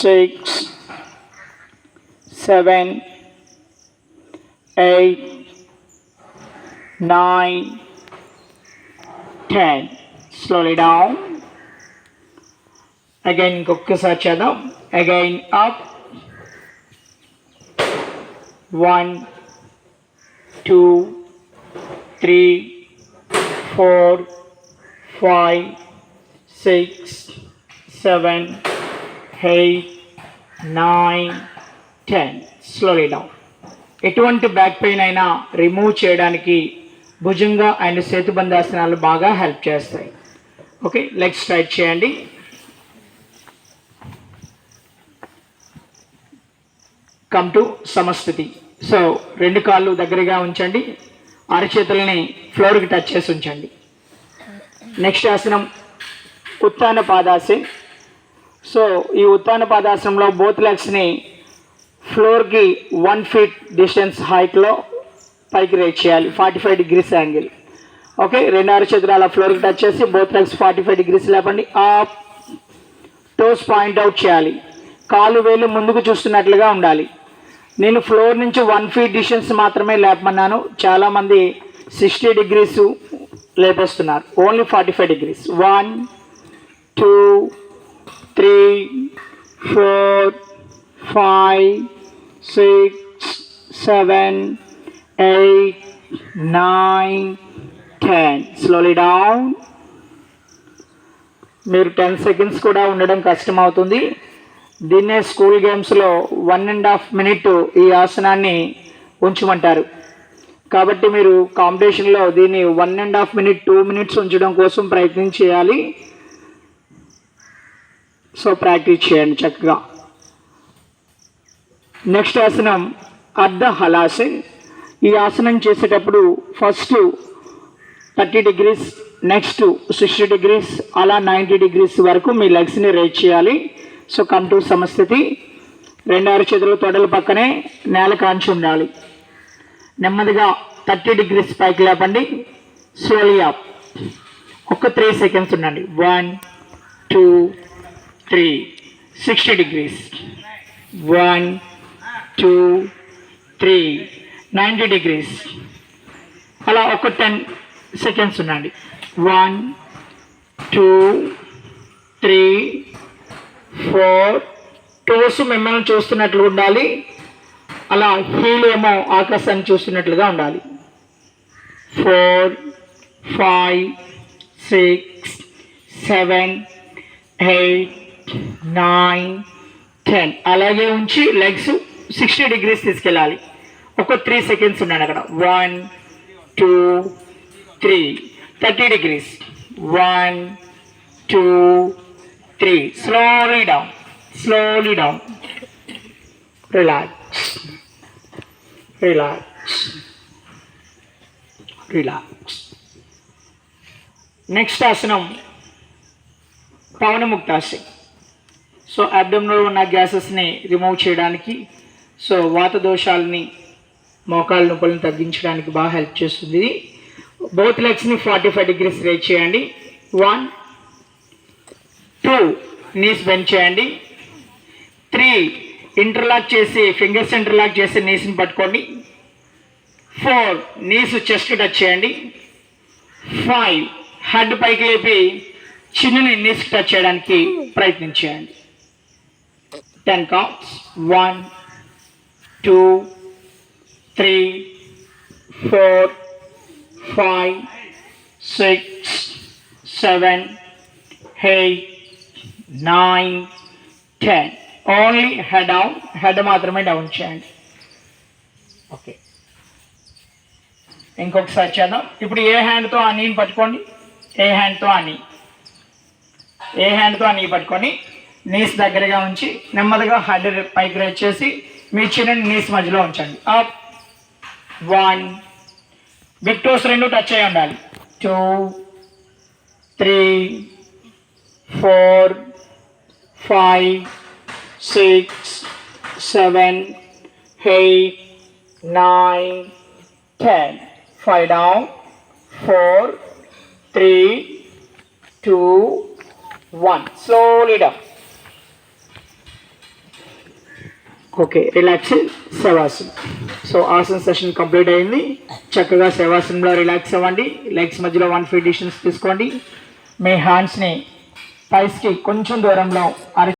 six, seven, eight, nine, ten. Slowly down. Again, Gokusa Chadam. Again, up. One, two, three, four, five, six, seven, eight nine ten slowly down ఎటువంటి back pain అయినా remove చేయడానికి భుజంగా and సేతుబంధాసనాలు బాగా help చేస్తాయి. Okay legs straight చేయండి. Come to సమస్థితి so రెండు కాళ్ళు దగ్గరగా ఉంచండి. అరచేతులని ఫ్లోర్కి టచ్ చేసి ఉంచండి. నెక్స్ట్ ఆసనం ఉత్తాన పాదాసే. సో ఈ ఉత్తాన పాదాసనంలో బోత్ లెగ్స్ని ఫ్లోర్కి వన్ ఫీట్ డిస్టెన్స్ హైట్లో పైకి రేట్ చేయాలి forty five degrees angle. Okay రెండు ఆరు అలా ఫ్లోర్కి టచ్ చేసి both legs forty five degrees లేపండి. ఆ టోస్ పాయింట్ అవుట్ చేయాలి. కాలు వేలు ముందుకు చూస్తున్నట్లుగా ఉండాలి. నేను ఫ్లోర్ నుంచి వన్ ఫీట్ డిస్టెన్స్ మాత్రమే లేపమన్నాను. చాలామంది sixty degrees లేపేస్తున్నారు. Only forty five degrees. One two three four five six seven eight nine ten slowly down మీరు టెన్ సెకండ్స్ కూడా ఉండడం కష్టం అవుతుంది దీన్నే స్కూల్ గేమ్స్లో వన్ అండ్ హాఫ్ మినిట్ ఈ ఆసనాన్ని ఉంచమంటారు. కాబట్టి మీరు కాంపిటీషన్లో దీన్ని one and half minute two minutes ఉంచడం కోసం ప్రయత్నం చేయాలి. సో ప్రాక్టీస్ చేయండి చక్కగా. నెక్స్ట్ ఆసనం అర్ధ హలాసన్ ఈ ఆసనం చేసేటప్పుడు first thirty degrees next sixty degrees అలా నైంటీ డిగ్రీస్ వరకు మీ లెగ్స్ని రేట్ చేయాలి. సో కంటూర్ సమస్థితి రెండారు అరచేతులు తొడల పక్కనే నేల కాంచి ఉండాలి. నెమ్మదిగా థర్టీ డిగ్రీస్ పైకి లేపండి. స్లోలీ అప్ ఒక త్రీ సెకండ్స్ ఉండండి. One two three sixty degrees one two three ninety degrees అలా ఒక టెన్ సెకండ్స్ ఉండండి. One two three four toes మిమ్మల్ని చూస్తున్నట్లు ఉండాలి. అలా హీల్ ఏమో ఆకాశాన్ని చూస్తున్నట్లుగా ఉండాలి. Four five six seven eight nine ten అలాగే ఉంచి లెగ్స్ సిక్స్టీ డిగ్రీస్ తీసుకెళ్ళాలి. ఒక త్రీ సెకండ్స్ ఉన్నాను అక్కడ. One two three thirty degrees one two three slowly down slowly down relax relax relax next ఆసనం పవనముక్తాసనం సో అబ్డమ్లో ఉన్న గ్యాసెస్ని రిమూవ్ చేయడానికి సో వాత దోషాలని మోకాళ్ళ నొప్పులను తగ్గించడానికి బాగా హెల్ప్ చేస్తుంది బోత్ లెగ్స్ని ఫార్టీ ఫైవ్ డిగ్రీస్ రేట్ చేయండి. వన్ టూ నీస్ బెండ్ చేయండి. త్రీ ఇంటర్లాక్ చేసి ఫింగర్స్ ఇంటర్లాక్ చేసి నీస్ని పట్టుకోండి. ఫోర్ నీస్ చెస్ట్ టచ్ చేయండి. ఫైవ్ హెడ్ పైకి లేపి చిన్నని నీస్ టచ్ చేయడానికి ప్రయత్నించేయండి. Ten counts. One two three four five six seven eight nine ten. Only head down head మాత్రమే డౌన్ చేయండి. ఓకే. ఇంకొకసారి చేద్దాం. ఇప్పుడు ఏ హ్యాండ్తో ఆ నీని పట్టుకోండి? ఏ హ్యాండ్తో ఆ నీ? ఏ హ్యాండ్తో ఆ నీ పట్టుకొని నీస్ దగ్గరగా ఉంచి నెమ్మదిగా హెడ్ పైకి రేట్ చేసి మీ చిన్న నీస్ మధ్యలో ఉంచండి. అప్ వన్ బిగ్ టోస్ రెండు టచ్ అయి ఉండాలి. Two three four five six seven eight nine ten five down four three two one slowly down okay relax Shavasan so ఆసన సెషన్ కంప్లీట్ అయింది. చక్కగా శవాసనంలో రిలాక్స్ అవ్వండి. లెగ్స్ మధ్యలో వన్ ఫీట్ డిస్టెన్స్ తీసుకోండి. మీ హ్యాండ్స్ని పైస్కి కొంచెం దూరంలో అర